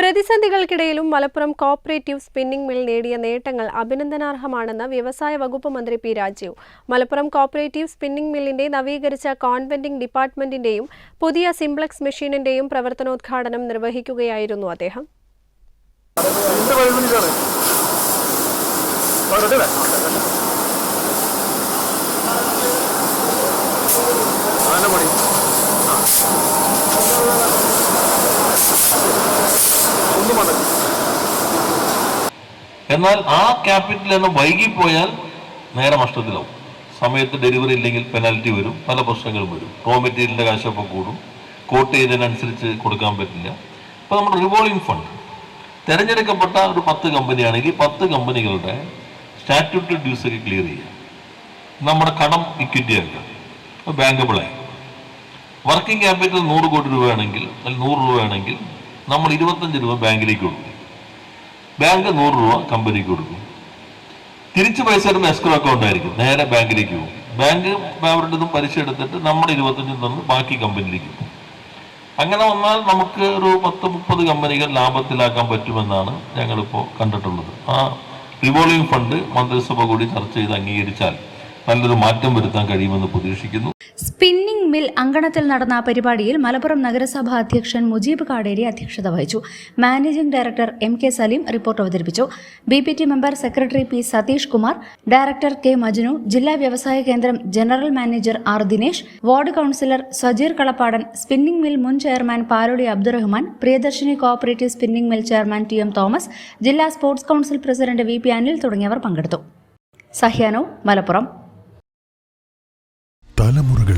പ്രതിസന്ധികൾക്കിടയിലും Malappuram cooperative spinning mill നേടിയ നേട്ടങ്ങൾ അഭിനന്ദനാർഹമാണെന്ന് വ്യവസായ വകുപ്പ് മന്ത്രി P Rajeev. Malappuram cooperative spinning മില്ലിന്റെ നവീകരിച്ച കോൺവെന്റിംഗ് ഡിപ്പാർട്ട്മെന്റിന്റെയും പുതിയ സിംപ്ലക്സ് മെഷീനിന്റെയും പ്രവർത്തനോദ്ഘാടനം നിർവഹിക്കുകയായിരുന്നു അദ്ദേഹം. എന്നാൽ ആ ക്യാപിറ്റൽ എണ്ണം വൈകിപ്പോയാൽ നേരെ നഷ്ടത്തിലാവും. സമയത്ത് ഡെലിവറി ഇല്ലെങ്കിൽ പെനാൽറ്റി വരും പല പ്രശ്നങ്ങളും വരും. റോ മെറ്റീരിയലിന്റെ കാശപ്പം കൂടും. കോട്ട് ചെയ്തതിനനുസരിച്ച് കൊടുക്കാൻ പറ്റില്ല. അപ്പോൾ നമ്മുടെ റിവോൾവിംഗ് ഫണ്ട് തിരഞ്ഞെടുക്കപ്പെട്ട ഒരു പത്ത് കമ്പനിയാണെങ്കിൽ പത്ത് കമ്പനികളുടെ സ്റ്റാറ്റ്യൂട്ടറി ഡ്യൂസ് ഒക്കെ ക്ലിയർ ചെയ്യുക നമ്മുടെ കടം ഇക്വിറ്റി ആക്കുക. ബാങ്കബിളായി വർക്കിംഗ് ക്യാപിറ്റൽ നൂറ് കോടി രൂപയാണെങ്കിൽ അല്ലെങ്കിൽ നൂറ് രൂപയാണെങ്കിൽ നമ്മൾ ഇരുപത്തഞ്ച് രൂപ ബാങ്കിലേക്ക് കൊടുക്കും. ബാങ്ക് നൂറ് രൂപ കമ്പനിക്ക് കൊടുക്കും. തിരിച്ചു പൈസ ഇടുന്ന എസ്ക്രോ അക്കൗണ്ട് ആയിരിക്കും. നേരെ ബാങ്കിലേക്ക് പോകും. ബാങ്ക് അവരുടെ നിന്നും പലിശ എടുത്തിട്ട് നമ്മുടെ ഇരുപത്തഞ്ചിൽ നിന്ന് ബാക്കി കമ്പനിയിലേക്ക് പോകും. അങ്ങനെ വന്നാൽ നമുക്ക് ഒരു പത്ത് മുപ്പത് കമ്പനികൾ ലാഭത്തിലാക്കാൻ പറ്റുമെന്നാണ് ഞങ്ങളിപ്പോൾ കണ്ടിട്ടുള്ളത്. ആ റിവോൾവിംഗ് ഫണ്ട് മന്ത്രിസഭ കൂടി ചർച്ച ചെയ്ത് അംഗീകരിച്ചാൽ നല്ലൊരു മാറ്റം വരുത്താൻ കഴിയുമെന്ന് പ്രതീക്ഷിക്കുന്നു. സ്പിന്നിംഗ് മിൽ അങ്കണത്തിൽ നടന്ന പരിപാടിയിൽ മലപ്പുറം നഗരസഭാ അധ്യക്ഷൻ മുജീബ് കാടേരി അധ്യക്ഷത വഹിച്ചു. Managing director M K Saleem report അവതരിപ്പിച്ചു. B P T member secretary P Satheesh Kumar director K Majnu ജില്ലാ വ്യവസായ കേന്ദ്രം general manager R Dinesh ward councillor Sajeer Kalappadan spinning mill മുൻ chairman Palodi Abdurahman Priyadarshini cooperative spinning mill chairman T M Thomas ജില്ലാ sports council president V P Anil തുടങ്ങിയവർ പങ്കെടുത്തു. സഹ്യാനോ മലപ്പുറം.